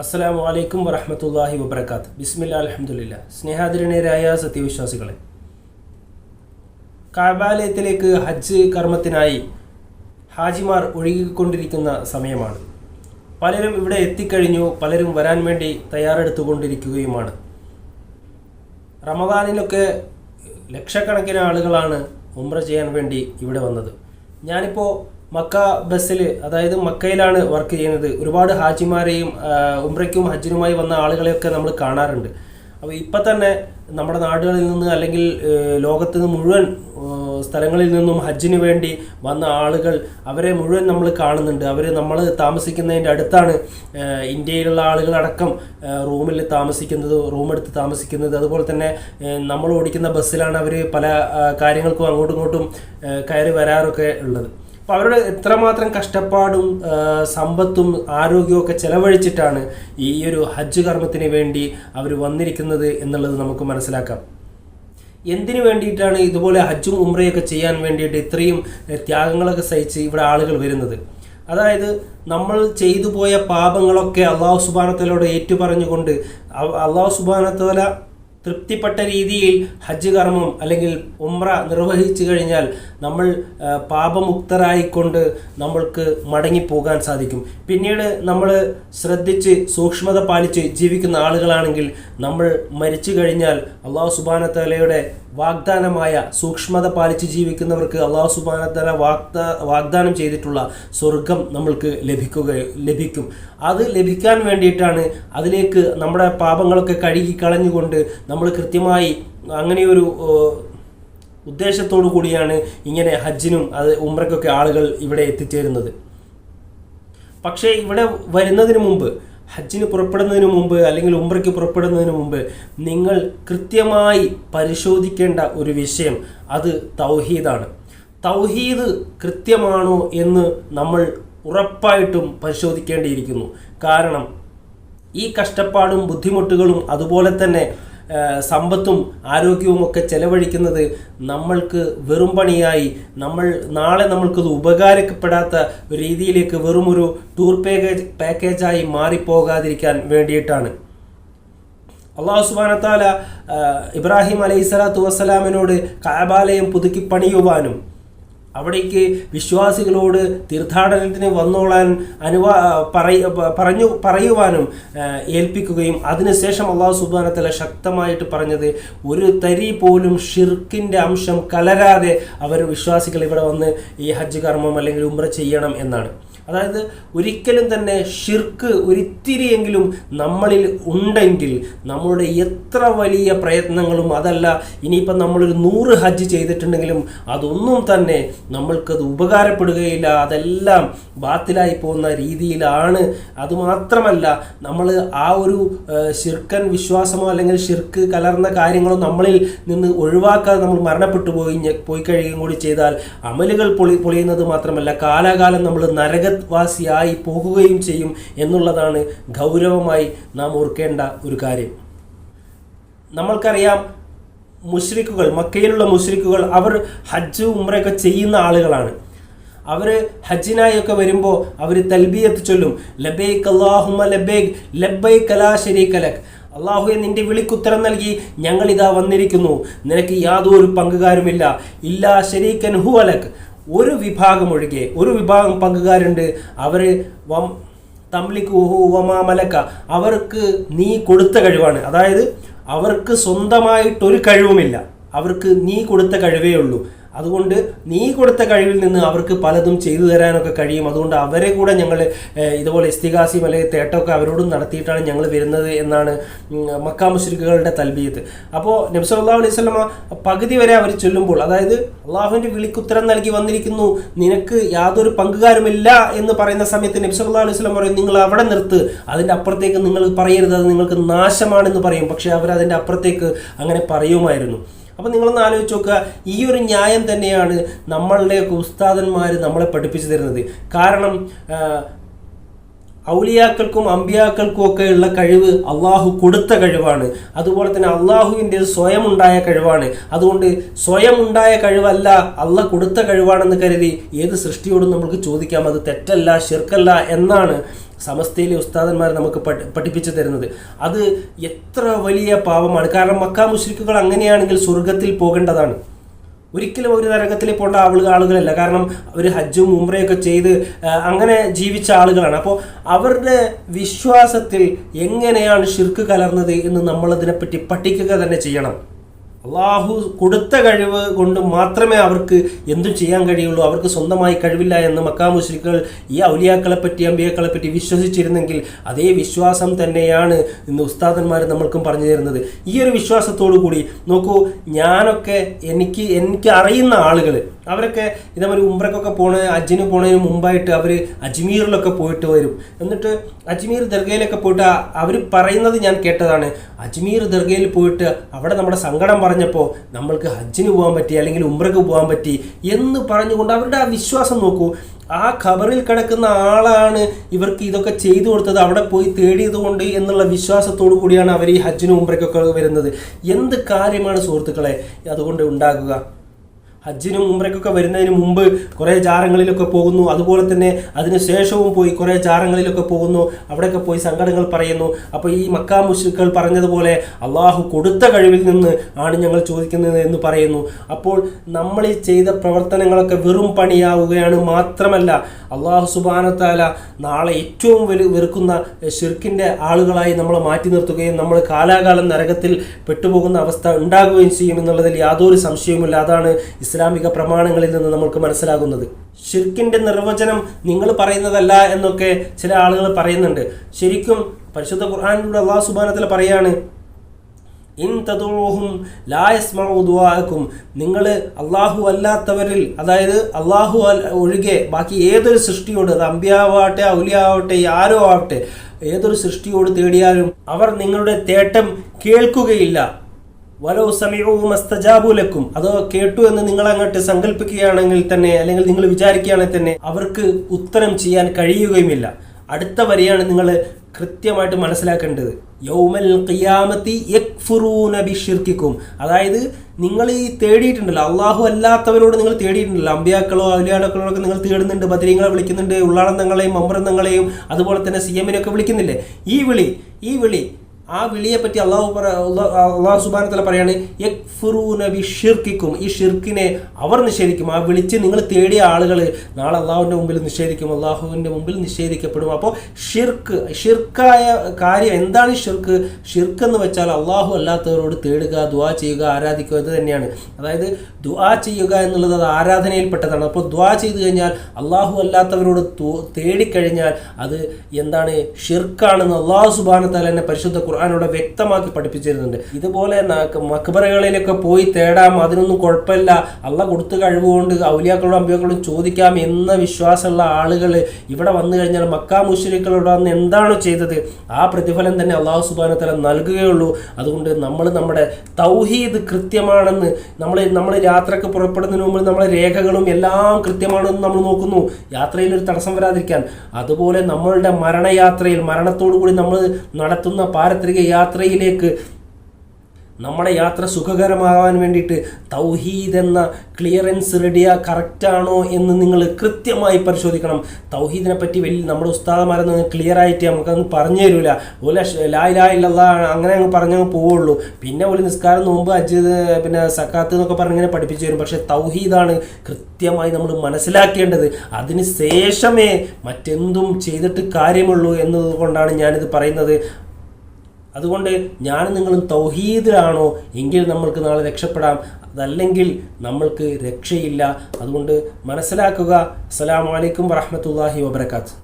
അസ്സലാമു അലൈക്കും വറഹമത്തല്ലാഹി വബർക്കാത്ത് ബിസ്മില്ല അലഹമുല്ല സ്നേഹാദരണീയരായ സത്യവിശ്വാസികളെ കാബാലയത്തിലേക്ക് ഹജ്ജ് കർമ്മത്തിനായി ഹാജിമാർ ഒഴുകിക്കൊണ്ടിരിക്കുന്ന സമയമാണ്. പലരും ഇവിടെ എത്തിക്കഴിഞ്ഞു പലരും വരാൻ വേണ്ടി തയ്യാറെടുത്തുകൊണ്ടിരിക്കുകയുമാണ്. റമദാനിലൊക്കെ ലക്ഷക്കണക്കിന് ആളുകളാണ് ഉമ്ര ചെയ്യാൻ വേണ്ടി ഇവിടെ വന്നത്. ഞാനിപ്പോൾ മക്ക ബസ്സിൽ അതായത് മക്കയിലാണ് വർക്ക് ചെയ്യുന്നത്. ഒരുപാട് ഹാജിമാരെയും ഉംറയ്ക്കും ഹജ്ജിനുമായി വന്ന ആളുകളെയൊക്കെ നമ്മൾ കാണാറുണ്ട്. അപ്പോൾ ഇപ്പം തന്നെ നമ്മുടെ നാടുകളിൽ നിന്ന് അല്ലെങ്കിൽ ലോകത്ത് നിന്ന് മുഴുവൻ സ്ഥലങ്ങളിൽ നിന്നും ഹജ്ജിന് വേണ്ടി വന്ന ആളുകൾ അവരെ മുഴുവൻ നമ്മൾ കാണുന്നുണ്ട്. അവർ നമ്മൾ താമസിക്കുന്നതിന്റെ അടുത്താണ് ഇന്ത്യയിലുള്ള ആളുകളടക്കം റൂമിൽ താമസിക്കുന്നത് റൂമെടുത്ത് താമസിക്കുന്നത്. അതുപോലെ തന്നെ നമ്മൾ ഓടിക്കുന്ന ബസ്സിലാണ് അവർ പല കാര്യങ്ങൾക്കും അങ്ങോട്ടും ഇങ്ങോട്ടും കയറി വരാറൊക്കെ ഉള്ളത്. അപ്പോൾ അവരുടെ എത്രമാത്രം കഷ്ടപ്പാടും സമ്പത്തും ആരോഗ്യവും ഒക്കെ ചെലവഴിച്ചിട്ടാണ് ഈ ഒരു ഹജ്ജ് കർമ്മത്തിന് വേണ്ടി അവർ വന്നിരിക്കുന്നത് എന്നുള്ളത് നമുക്ക് മനസ്സിലാക്കാം. എന്തിനു വേണ്ടിയിട്ടാണ് ഇതുപോലെ ഹജ്ജും ഉമ്രയൊക്കെ ചെയ്യാൻ വേണ്ടിയിട്ട് ഇത്രയും ത്യാഗങ്ങളൊക്കെ സഹിച്ച് ഇവിടെ ആളുകൾ വരുന്നത്? അതായത് നമ്മൾ ചെയ്തു പോയ പാപങ്ങളൊക്കെ അള്ളാഹു സുബാനത്തലോട് ഏറ്റുപറഞ്ഞുകൊണ്ട് അള്ളാഹു സുബാനത്തോല തൃപ്തിപ്പെട്ട രീതിയിൽ ഹജ്ജ് കർമ്മം അല്ലെങ്കിൽ ഉമ്ര നിർവഹിച്ചു കഴിഞ്ഞാൽ നമ്മൾ പാപമുക്തരായിക്കൊണ്ട് നമ്മൾക്ക് മടങ്ങിപ്പോകാൻ സാധിക്കും. പിന്നീട് നമ്മൾ ശ്രദ്ധിച്ച് സൂക്ഷ്മത പാലിച്ച് ജീവിക്കുന്ന ആളുകളാണെങ്കിൽ നമ്മൾ മരിച്ചു കഴിഞ്ഞാൽ അള്ളാഹു സുബാനത്തലയുടെ വാഗ്ദാനമായ സൂക്ഷ്മത പാലിച്ച് ജീവിക്കുന്നവർക്ക് അള്ളാഹു സുബാനത്തല വാഗ്ദാ വാഗ്ദാനം ചെയ്തിട്ടുള്ള സ്വർഗം നമ്മൾക്ക് ലഭിക്കുക ലഭിക്കും. അത് ലഭിക്കാൻ വേണ്ടിയിട്ടാണ് അതിലേക്ക് നമ്മുടെ പാപങ്ങളൊക്കെ കഴുകി കളഞ്ഞുകൊണ്ട് നമ്മൾ കൃത്യമായി അങ്ങനെയൊരു ഉദ്ദേശത്തോടു കൂടിയാണ് ഇങ്ങനെ ഹജ്ജിനും അത് ഉംറയ്ക്കൊക്കെ ആളുകൾ ഇവിടെ എത്തിച്ചേരുന്നത്. പക്ഷേ ഇവിടെ വരുന്നതിന് മുമ്പ് ഹജ്ജിന് പുറപ്പെടുന്നതിന് മുമ്പ് അല്ലെങ്കിൽ ഉംറയ്ക്ക് പുറപ്പെടുന്നതിന് മുമ്പ് നിങ്ങൾ കൃത്യമായി പരിശോധിക്കേണ്ട ഒരു വിഷയം അത് തൗഹീദാണ്. തൗഹീദ് കൃത്യമാണോ എന്ന് നമ്മൾ ഉറപ്പായിട്ടും പരിശോധിക്കേണ്ടിയിരിക്കുന്നു. കാരണം ഈ കഷ്ടപ്പാടും ബുദ്ധിമുട്ടുകളും അതുപോലെ തന്നെ സമ്പത്തും ആരോഗ്യവും ഒക്കെ ചെലവഴിക്കുന്നത് നമ്മൾക്ക് വെറും പണിയായി. നമ്മൾ നാളെ നമ്മൾക്കത് ഉപകാരപ്പെടാത്ത രീതിയിലേക്ക് വെറും ഒരു ടൂർ പാക്കേജ് പാക്കേജായി മാറിപ്പോകാതിരിക്കാൻ വേണ്ടിയിട്ടാണ്. അള്ളാഹു സുബാനത്താല ഇബ്രാഹിം അലൈഹി സ്വലാത്തു വസ്സലാമിനോട് കാബാലയം പുതുക്കി പണിയുവാനും അവിടേക്ക് വിശ്വാസികളോട് തീർത്ഥാടനത്തിന് വന്നോളാൻ അനുവാ പറഞ്ഞു പറയുവാനും ഏൽപ്പിക്കുകയും അതിനുശേഷം അള്ളാഹു സുബാനത്തല ശക്തമായിട്ട് പറഞ്ഞത് ഒരു തരി പോലും ഷിർക്കിന്റെ അംശം കലരാതെ അവർ വിശ്വാസികൾ ഇവിടെ വന്ന് ഈ ഹജ്ജ് കർമ്മം അല്ലെങ്കിൽ ഉമ്ര ചെയ്യണം എന്നാണ്. അതായത് ഒരിക്കലും തന്നെ ഷിർക്ക് ഒരിത്തിരിയെങ്കിലും നമ്മളിൽ ഉണ്ടെങ്കിൽ നമ്മളുടെ എത്ര വലിയ പ്രയത്നങ്ങളും അതല്ല ഇനിയിപ്പം നമ്മളൊരു നൂറ് ഹജ്ജ് ചെയ്തിട്ടുണ്ടെങ്കിലും അതൊന്നും തന്നെ നമ്മൾക്കത് ഉപകാരപ്പെടുകയില്ല. അതെല്ലാം ബാത്തിലായി പോകുന്ന രീതിയിലാണ്. അതുമാത്രമല്ല നമ്മൾ ആ ഒരു ഷിർക്കൻ വിശ്വാസമോ അല്ലെങ്കിൽ ഷിർക്ക് കലർന്ന കാര്യങ്ങളോ നമ്മളിൽ നിന്ന് ഒഴിവാക്കാതെ നമ്മൾ മരണപ്പെട്ടു പോയി പോയി കഴിയുകയും കൂടി ചെയ്താൽ അമലുകൾ പൊളി പൊളിയുന്നത് മാത്രമല്ല കാലാകാലം നമ്മൾ നരകവാസിയായി പോകുകയും ചെയ്യും എന്നുള്ളതാണ് ഗൗരവമായി നാം ഓർക്കേണ്ട ഒരു കാര്യം. നമ്മൾക്കറിയാം മുഷ്രിക്കുകൾ മക്കയിലുള്ള മുഷ്രിക്കുകൾ അവർ ഹജ്ജ് ഉമ്രയൊക്കെ ചെയ്യുന്ന ആളുകളാണ്. അവർ ഹജ്ജിനായൊക്കെ വരുമ്പോൾ അവർ തൽബിയത്ത് ചൊല്ലും ലബേക്ക് അള്ളാഹുമ ലബേക്ക് ലബൈ കലാ ശരീകലക് അള്ളാഹുവെ നിന്റെ വിളിക്കുത്തരം നൽകി ഞങ്ങളിതാ വന്നിരിക്കുന്നു. നിനക്ക് യാതൊരു പങ്കുകാരുമില്ല. ഇല്ലാ ശരീക്കൻ ഹു അലക് ഒരു വിഭാഗം ഒഴികെ ഒരു വിഭാഗം പങ്കുകാരുണ്ട്. അവർ വം തംലിക്ക് മലക്ക. അവർക്ക് നീ കൊടുത്ത കഴിവാണ്. അതായത് അവർക്ക് സ്വന്തമായിട്ടൊരു കഴിവുമില്ല. അവർക്ക് നീ കൊടുത്ത കഴിവേ ഉള്ളൂ. അതുകൊണ്ട് നീ കൊടുത്ത കഴിവിൽ നിന്ന് അവർക്ക് പലതും ചെയ്തു തരാനൊക്കെ കഴിയും. അതുകൊണ്ട് അവരെ കൂടെ ഞങ്ങൾ ഇതുപോലെ ഇസ്തികാസിയും അല്ലെങ്കിൽ തേട്ടമൊക്കെ അവരോടും നടത്തിയിട്ടാണ് ഞങ്ങൾ വരുന്നത് എന്നാണ് മക്കാ മുശ്രിക്കുകളുടെ തൽബീയത്ത് അപ്പോൾ നബ്സല്ലാ അലൈഹി സ്വലമ പകുതി വരെ അവർ ചൊല്ലുമ്പോൾ അതായത് അള്ളാഹുവിന്റെ വിളിക്കുത്തരം നൽകി വന്നിരിക്കുന്നു നിനക്ക് യാതൊരു പങ്കുകാരുമില്ല എന്ന് പറയുന്ന സമയത്ത് നബ്സല്ലാ അലൈഹി സ്വലം പറയും നിങ്ങൾ അവിടെ നിർത്ത് അതിന്റെ അപ്പുറത്തേക്ക് നിങ്ങൾ പറയരുത് അത് നിങ്ങൾക്ക് നാശമാണെന്ന് പറയും. പക്ഷേ അവർ അതിന്റെ അപ്പുറത്തേക്ക് അങ്ങനെ പറയുമായിരുന്നു. അപ്പം നിങ്ങളൊന്ന് ആലോചിച്ച് നോക്കുക. ഈ ഒരു ന്യായം തന്നെയാണ് നമ്മളുടെയൊക്കെ ഉസ്താദന്മാർ നമ്മളെ പഠിപ്പിച്ചു തരുന്നത്. കാരണം ഔലിയാക്കൾക്കും അമ്പിയാക്കൾക്കും ഒക്കെ ഉള്ള കഴിവ് അള്ളാഹു കൊടുത്ത കഴിവാണ്. അതുപോലെ തന്നെ അള്ളാഹുവിന്റെ സ്വയം ഉണ്ടായ കഴിവാണ്. അതുകൊണ്ട് സ്വയം ഉണ്ടായ കഴിവല്ല അള്ള കൊടുത്ത കഴിവാണെന്ന് കരുതി ഏത് സൃഷ്ടിയോടും നമുക്ക് ചോദിക്കാം. അത് തെറ്റല്ല ശിർക്കല്ല എന്നാണ് സമസ്തയിലെ ഉസ്താദന്മാർ നമുക്ക് പഠി- പഠിപ്പിച്ചു തരുന്നത്. അത് എത്ര വലിയ പാപമാണ്. കാരണം മക്ക മുശ്രിക്കുകൾ അങ്ങനെയാണെങ്കിൽ സ്വർഗത്തിൽ പോകേണ്ടതാണ്. ഒരിക്കലും ഒരു നരകത്തിൽ പോകേണ്ട ആളുകൾ ആളുകളല്ല. കാരണം അവർ ഹജ്ജും ഉംറയൊക്കെ ചെയ്ത് അങ്ങനെ ജീവിച്ച ആളുകളാണ്. അപ്പോൾ അവരുടെ വിശ്വാസത്തിൽ എങ്ങനെയാണ് ഷിർക്ക് കലർന്നത് എന്ന് നമ്മളതിനെപ്പറ്റി പഠിക്കുക തന്നെ ചെയ്യണം. അള്ളാഹു കൊടുത്ത കഴിവ് കൊണ്ട് മാത്രമേ അവർക്ക് എന്തും ചെയ്യാൻ കഴിയുള്ളൂ. അവർക്ക് സ്വന്തമായി കഴിവില്ല എന്ന് മക്കാ മുസ്ലിക്കുകൾ ഈ ഔലിയാക്കളെ പറ്റി അമ്പിയാക്കളെ പറ്റി വിശ്വസിച്ചിരുന്നെങ്കിൽ അതേ വിശ്വാസം തന്നെയാണ് ഇന്ന് ഉസ്താദന്മാർ നമ്മൾക്കും പറഞ്ഞു തരുന്നത്. ഈ ഒരു വിശ്വാസത്തോടു കൂടി നോക്കൂ ഞാനൊക്കെ എനിക്ക് എനിക്ക് അറിയുന്ന ആളുകൾ അവരൊക്കെ ഇതേപോലെ ഉംറക്കൊക്കെ പോണ അജിന് പോണതിന് മുമ്പായിട്ട് അവർ അജ്മീറിലൊക്കെ പോയിട്ട് വരും. എന്നിട്ട് അജ്മീർ ദർഗയിലൊക്കെ പോയിട്ട് അവർ പറയുന്നത് ഞാൻ കേട്ടതാണ്. അജ്മീർ ദർഗയിൽ പോയിട്ട് അവിടെ നമ്മുടെ സങ്കടം പറഞ്ഞപ്പോൾ നമ്മൾക്ക് ഹജ്ജിന് പോകാൻ പറ്റി അല്ലെങ്കിൽ ഉംറക്ക് പോകാൻ പറ്റി എന്ന് പറഞ്ഞുകൊണ്ട് അവരുടെ ആ വിശ്വാസം നോക്കൂ. ആ ഖബറിൽ കിടക്കുന്ന ആളാണ് ഇവർക്ക് ഇതൊക്കെ ചെയ്തു കൊടുത്തത് അവിടെ പോയി തേടിയതുകൊണ്ട് എന്നുള്ള വിശ്വാസത്തോടു കൂടിയാണ് അവർ ഈ ഹജ്ജിനും ഉംറയ്ക്കൊക്കെ വരുന്നത്. എന്ത് കാര്യമാണ് സുഹൃത്തുക്കളെ അതുകൊണ്ട് ഉണ്ടാകുക? ഹജ്ജിനും ഉംറയ്ക്കൊക്കെ വരുന്നതിന് മുമ്പ് കുറേ ജാറങ്ങളിലൊക്കെ പോകുന്നു. അതുപോലെ തന്നെ അതിന് ശേഷവും പോയി കുറേ ജാറങ്ങളിലൊക്കെ പോകുന്നു. അവിടെയൊക്കെ പോയി സങ്കടങ്ങൾ പറയുന്നു. അപ്പോൾ ഈ മക്കാ മുഷിക്കൾ പറഞ്ഞതുപോലെ അള്ളാഹു കൊടുത്ത കഴിവിൽ നിന്ന് ആണ് ഞങ്ങൾ ചോദിക്കുന്നത് എന്ന് പറയുന്നു. അപ്പോൾ നമ്മൾ ഈ ചെയ്ത പ്രവർത്തനങ്ങളൊക്കെ വെറും പണിയാവുകയാണ് മാത്രമല്ല അള്ളാഹു സുബാനത്താല നാളെ ഏറ്റവും വെറു വെറുക്കുന്ന ഷിർക്കിന്റെ ആളുകളായി നമ്മളെ മാറ്റി നിർത്തുകയും നമ്മൾ കാലാകാലം നരകത്തിൽ പെട്ടുപോകുന്ന അവസ്ഥ ഉണ്ടാകുകയും ചെയ്യും എന്നുള്ളതിൽ യാതൊരു സംശയവുമില്ല. അതാണ് ഇസ്ലാമിക പ്രമാണങ്ങളിൽ നിന്ന് നമ്മൾക്ക് മനസ്സിലാകുന്നത്. ഷിർക്കിന്റെ നിർവചനം നിങ്ങൾ പറയുന്നതല്ല എന്നൊക്കെ ചില ആളുകൾ പറയുന്നുണ്ട്. ശരിക്കും പരിശുദ്ധ ഖുർആാനിലൂടെ അള്ളാഹു സുബാനത്തിൽ പറയാണ് ഇൻ തതുറോഹും ലാ യസ്മഉ ദുആഅക്കും. നിങ്ങൾ അള്ളാഹു അല്ലാത്തവരിൽ അതായത് അള്ളാഹു ഒഴികെ ബാക്കി ഏതൊരു സൃഷ്ടിയോട് അത് അമ്പ്യാവട്ടെ ഔലിയാവട്ടെ ആരോ ആവട്ടെ ഏതൊരു സൃഷ്ടിയോട് തേടിയാലും അവർ നിങ്ങളുടെ തേട്ടം കേൾക്കുകയില്ല. വലോ സമീപവും മസ്തജാബുലക്കും അതോ കേട്ടു എന്ന് നിങ്ങൾ അങ്ങോട്ട് സങ്കല്പിക്കുകയാണെങ്കിൽ തന്നെ അല്ലെങ്കിൽ നിങ്ങൾ വിചാരിക്കുകയാണെങ്കിൽ തന്നെ അവർക്ക് ഉത്തരം ചെയ്യാൻ കഴിയുകയുമില്ല. അടുത്ത വരിയാണ് നിങ്ങൾ കൃത്യമായിട്ട് മനസ്സിലാക്കേണ്ടത്. യൗമൽ ഖിയാമത്തി യക്ഫുറൂന അതായത് നിങ്ങൾ ഈ തേടിയിട്ടുണ്ടല്ലോ അള്ളാഹു അല്ലാത്തവരോട് നിങ്ങൾ തേടിയിട്ടുണ്ടല്ലോ. അമ്പിയാക്കളോ ഔലിയാക്കളോ ഒക്കെ നിങ്ങൾ തേടുന്നുണ്ട് ബദരീങ്ങളെ വിളിക്കുന്നുണ്ട് ഉള്ളാളന്തങ്ങളെയും മമ്പ്രന്തങ്ങളെയും അതുപോലെ തന്നെ സി എമ്മിനെയൊക്കെ വിളിക്കുന്നില്ലേ? ഈ വിളി ഈ വിളി ആ വിളിയെ പറ്റി അള്ളാഹു പറ അള്ളാ- അള്ളാഹു സുബാനത്തല പറയാണ് യക്ഫുറൂന ബിഷിർക്കിക്കും ഈ ഷിർക്കിനെ അവർ നിഷേധിക്കും. ആ വിളിച്ച് നിങ്ങൾ തേടിയ ആളുകൾ നാളെ അള്ളാഹുവിന്റെ മുമ്പിൽ നിഷേധിക്കും അള്ളാഹുവിന്റെ മുമ്പിൽ നിഷേധിക്കപ്പെടും. അപ്പോൾ ഷിർക്ക് ഷിർക്കായ കാര്യം എന്താണ് ഷിർക്ക്? ഷിർക്ക് എന്ന് വെച്ചാൽ അള്ളാഹു അല്ലാത്തവരോട് തേടുക ദ്വാ ചെയ്യുക ആരാധിക്കുക ഇത് തന്നെയാണ്. അതായത് ദുആ ചെയ്യുക എന്നുള്ളത് അത് ആരാധനയിൽപ്പെട്ടതാണ്. അപ്പോൾ ദുആ ചെയ്തു കഴിഞ്ഞാൽ അള്ളാഹു അല്ലാത്തവരോട് തേടിക്കഴിഞ്ഞാൽ അത് എന്താണ്? ഷിർക്കാണെന്ന് അള്ളാഹു സുബാനത്താൽ എന്നെ പരിശുദ്ധ ഖുർആാനോടെ വ്യക്തമാക്കി പഠിപ്പിച്ചിരുന്നുണ്ട്. ഇതുപോലെ മക്ബറകളിലൊക്കെ പോയി തേടാം അതിനൊന്നും കുഴപ്പമില്ല. അള്ള കൊടുത്തു കഴിവുകൊണ്ട് ഔലിയാക്കളോടും അമ്പിയാക്കളോടും ചോദിക്കാം എന്ന വിശ്വാസമുള്ള ആളുകൾ ഇവിടെ വന്നു കഴിഞ്ഞാൽ മക്കാ മുഷരിക്കളോട് അന്ന് എന്താണോ ചെയ്തത്? ആ പ്രതിഫലം തന്നെ അള്ളാഹു സുബാനത്തല നൽകുകയുള്ളൂ. അതുകൊണ്ട് നമ്മൾ നമ്മുടെ തൗഹീദ് കൃത്യമാണെന്ന് നമ്മൾ നമ്മൾ യാത്രയ്ക്ക് പുറപ്പെടുന്നതിന് മുമ്പ് നമ്മളെ രേഖകളും എല്ലാം കൃത്യമാണെന്ന് നമ്മൾ നോക്കുന്നു. യാത്രയിൽ ഒരു തടസ്സം വരാതിരിക്കാൻ. അതുപോലെ നമ്മളുടെ മരണയാത്രയിൽ മരണത്തോടു കൂടി നമ്മൾ നടത്തുന്ന പാരത്രിക യാത്രയിലേക്ക് നമ്മുടെ യാത്ര സുഖകരമാകാൻ വേണ്ടിയിട്ട് തൗഹീദ് എന്ന ക്ലിയറൻസ് റെഡിയാ കറക്റ്റാണോ എന്ന് നിങ്ങൾ കൃത്യമായി പരിശോധിക്കണം. തൗഹീദിനെ പറ്റി വലിയ നമ്മുടെ ഉസ്താദമാരെന്ന് ക്ലിയർ ആയിട്ട് നമുക്കങ്ങ് പറഞ്ഞു തരില്ല ഓല ലായ് ലായ് ഇല്ലല്ലാ അങ്ങനെ അങ്ങ് പറഞ്ഞങ്ങ് പോവുള്ളൂ. പിന്നെ ഒരു നിസ്കാരം നോമ്പ് അജ് പിന്നെ സക്കാത്ത് എന്നൊക്കെ പറഞ്ഞ് ഇങ്ങനെ പഠിപ്പിച്ചു തരും. പക്ഷേ തൗഹീദാണ് കൃത്യമായി നമ്മൾ മനസ്സിലാക്കേണ്ടത്. അതിന് ശേഷമേ മറ്റെന്തും ചെയ്തിട്ട് കാര്യമുള്ളൂ എന്നതുകൊണ്ടാണ് ഞാനിത് പറയുന്നത്. അതുകൊണ്ട് ഞാനും നിങ്ങളും തൗഹീദിലാണോ എങ്കിൽ നമ്മൾക്ക് നാളെ രക്ഷപ്പെടാം. അതല്ലെങ്കിൽ നമ്മൾക്ക് രക്ഷയില്ല. അതുകൊണ്ട് മനസ്സിലാക്കുക. അസ്സലാമു അലൈക്കും വറഹ്മത്തുള്ളാഹി വബർക്കാത്ത്